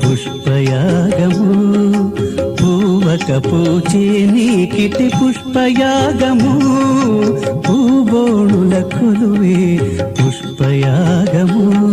పుష్పయాగము పూవక పూచే నీకిటి పుష్పయాగము పూబోణుల కొలువే పుష్పయాగము.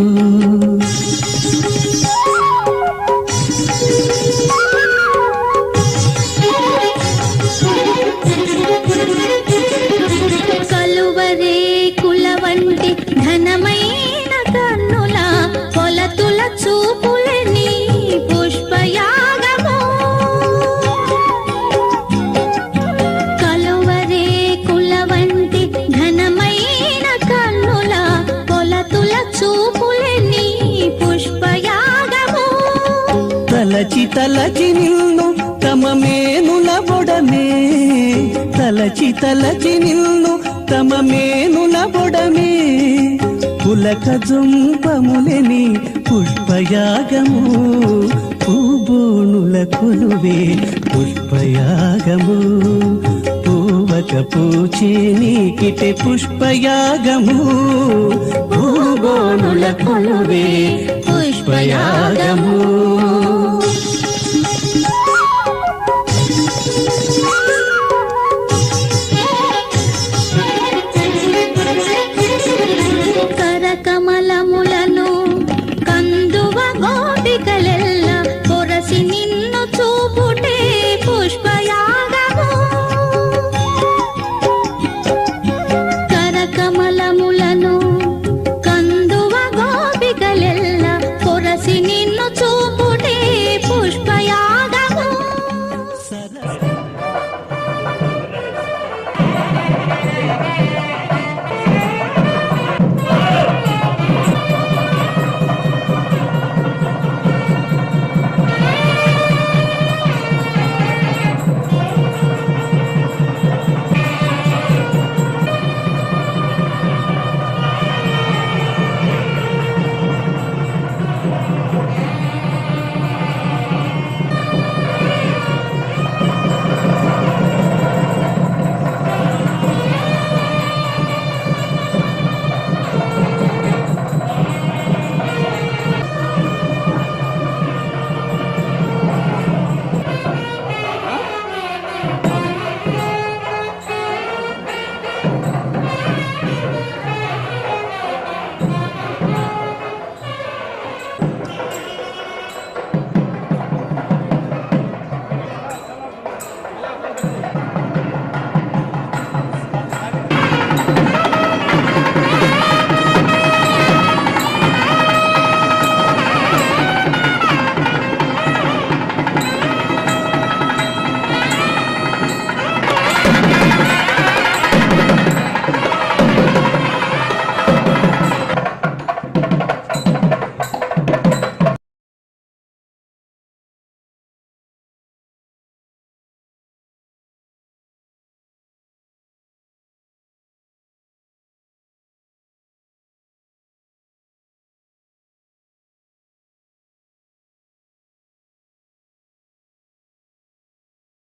తలచి తలచి నిన్ను తమ మేనుల బొడమే. తలచి తలచి నిన్ను తమ మేనుల బొడమే. పులక జుంపములని పుష్పయాగము పూబోణుల కొలువే పుష్పయాగము. పూవక పూచే నీకిటే పుష్పయాగము పూబోణుల కొలువే పుష్పయాగము.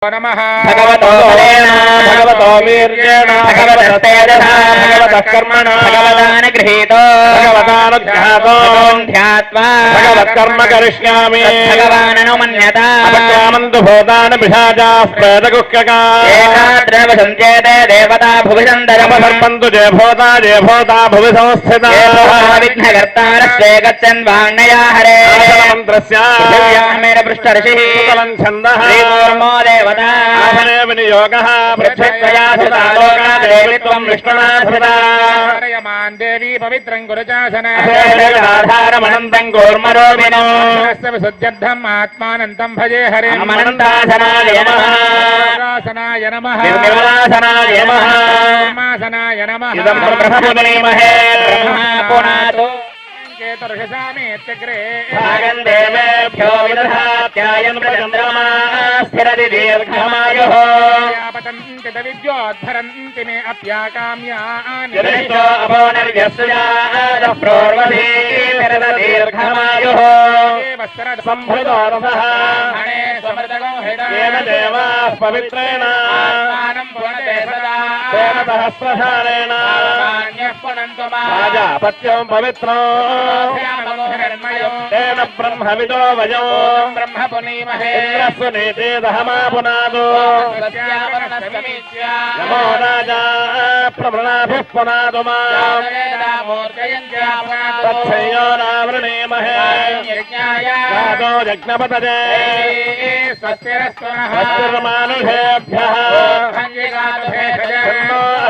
नमः। भगवतो बलेन भगवतो वीर्येण। भगवतस्तेजसा। भगवतः कर्मणा भगवदानुगृहीतो भगवतानुध्यातो। ध्यात्वा भगवत्कर्म करिष्यामि। भगवाननुमन्यता। अपक्रामन्तु भूतानि पिशाचाः प्रेतगुह्यका सञ्चेते देवता भुवि सन्दरमसर्पन्तु जय भूता जय भूता भुवि संस्थिता विघ्नकर्तारस्ते गच्छन् वाङ्नया हरे मन्त्रस्य पृथिव्यामेन छन्दः। देवी విశుద్ధ్యర్థం ఆత్మానంతం భజే హరే మనందాసనాయ నమాసనాయ నమాసనాయ నమాసనాయ నమ नमः निर्मलासनाय नमः ब्रह्मासनाय नमः इदं ब्रह्मपुनीमहे ब्रह्मा पुनातु केतुर्षसामेत्यग्रे भागं देवेभ्यो विदधात्यायन् प्रचन्द्रमा स्थिरति दीर्घमायुः पतन्ति दविद्योद्धरन्ति मे अप्याकाम्यानि जनिष्ठो अपोनर्यस्यादः प्रोर्वधीर्घ दीर्घमायुः सम्भृतो रसः येन देवाः पवित्रेण तेन రాజా పత్యం పవిత్రం. తేన బ్రహ్మవిదో వయం బ్రహ్మ పునీమహే సునీతే దహమా పునాదు. నమో రాజా ప్రమృణాభి పునాదు మాయో నావృణీమహే యజ్ఞపదే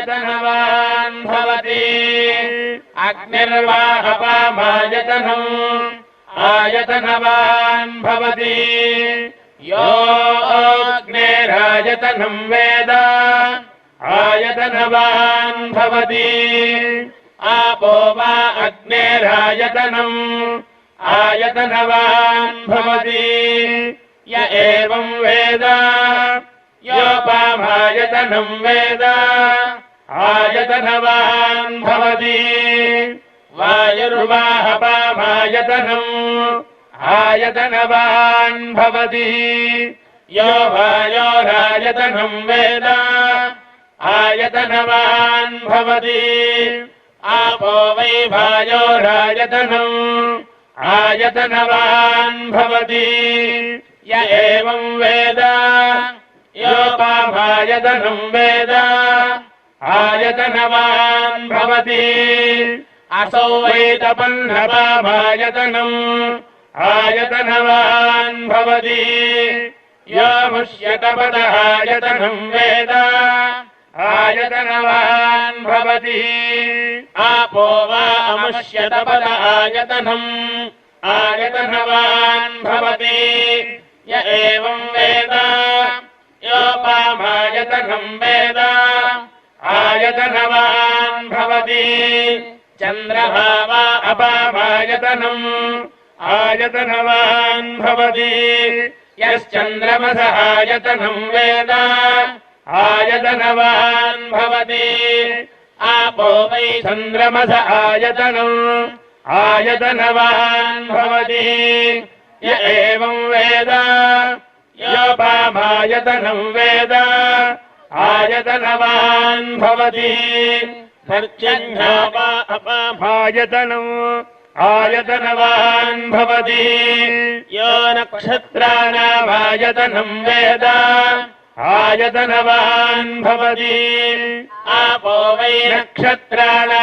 आयतनवान् भवति अग्निर्वा अपामायतनम् आयतनवान् भवति यो अग्नेरायतनं वेद आयतनवान् भवति आपो वा अग्नेरायतनम् आयतनवान् भवति य एवं वेद योपामायतनं वेद आयतनवान् भवति वायुर्वाहपामायतनम् आयतनवान् भवति यो वायोरायतनं वेद आयतनवान् भवति आपो वै वायोरायतनम् आयतनवान् भवति य एवं वेद योपामायतनं वेद आयतनवान् भवति असौ वैतपन्नपामायतनम् आयतनवान् भवति यो मुष्यतपदहायतनं वेद आयतनवान् भवति आपो वा अमुष्यतपद आयतनम् आयतनवान् भवति य एवं वेद योपामायतनं वेद आयतनवान् भवति चन्द्रहा वा अपामायतनम् आयतनवान् भवति यश्चन्द्रमसः आयतनं वेद आयतनवान् भवति आपो वै चन्द्रमस आयतनम् आयतनवान् भवति य एवं वेद योपामायतनं वेद आयतनवान् भवति पर्जन्यो वा अपाभायतनम् आयतनवान् भवति यो नक्षत्राणामायतनम् वेद आयतनवान् भवति आपो वै नक्षत्राणामायतनम्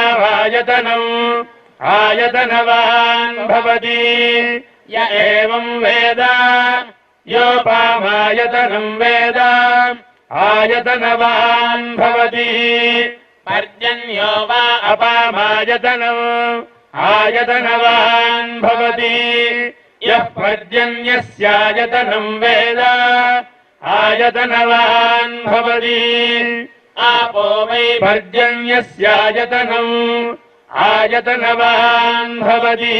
आयतनवान् भवति य एवम् वेद योपामायतनम् वेद आयतनवान् भवति पर्जन्यो वा अपामायतनम् आयतनवान् भवति यः पर्जन्यस्यायतनम् वेद आयतनवान् भवति आपो वै पर्जन्यस्यायतनम् आयतनवान् भवति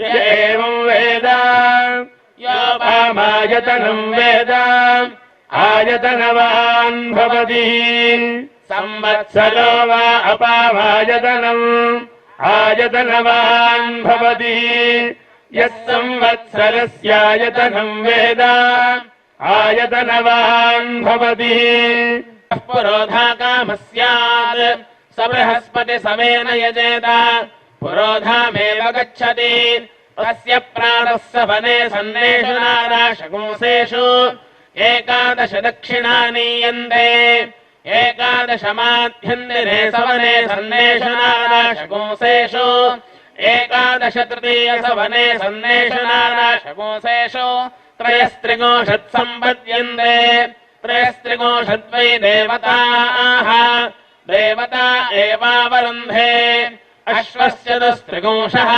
य एवम् वेद योपामायतनम् वेद ఆయతనవాన్ భవతి సంవత్సరో వా అపామాయతనం ఆయతనవాన్ భవతి సంవత్సరస్యాయతనం వేద ఆయతనవాన్ భవతి పురోధాకామ సత్ స బృహస్పతి సవేన యజేత పురోధామేవ గచ్చతి తస్య ప్రాణస్స వనే సన్నేషు నారాశకుంసేషు स वने सन्नेषु नाराशकुंसेषु एकादश दक्षिणानीयन्ते एकादश माध्यन्दिने सवने सन्नेषु नाराशकुंसेषु एकादश तृतीय सवने सन्नेषु नाराशकुंसेषु त्रयस्त्रिगोषत् सम्पद्यन्ते त्रयस्त्रिगोषद्वै देवताः देवता एवावरुन्धे अश्वस्य दुस्त्रिगुंशः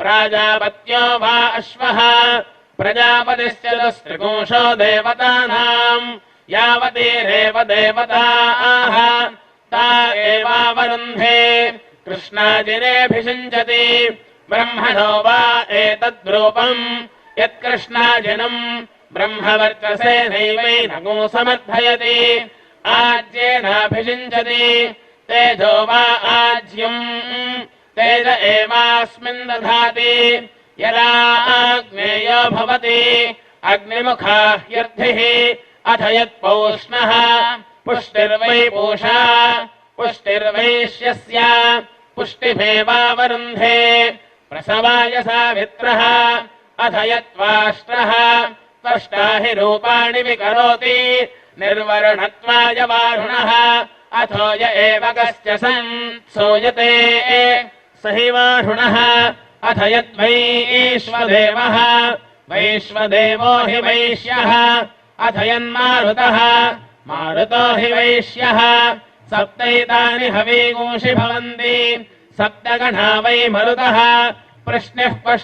प्राजापत्यो वा अश्वः प्रजापतिश्च दुस्त्रिगुंशो देवतानाम् यावतीरेव देवताः ता एवावरुन्धे कृष्णाजिनेऽभिषिञ्चति ब्रह्मणो वा एतद्रूपम् यत्कृष्णाजिनम् ब्रह्मवर्चसे नैवैनगो समर्थयति आज्येनाभिषिञ्चति तेजो वा आज्यम् तेज एवास्मिन् दधाति यदा आग्नेयो भवति अग्निमुखा ह्यर्थिः अथ यत्पौष्णः पुष्टिर्वै पूषा पुष्टिर्वैश्यस्य पुष्टिमेवावरुन्धे प्रसवाय सावित्रः अथ यत्त्वाष्ट्रः त्वष्टा हि रूपाणि विकरोति निर्वरुणत्वाय वारुणः अथो य एव कश्च सन् सूयते स हि वारुणः अथ यद्वैश्वदेवः वैश्वदेवो हि वैश्यः अथ यन्मारुतः मारुतो हि वैश्यः सप्तैतानि हवीगूषि भवन्ति सप्तगणा वै मरुतः प्रश्नः पश्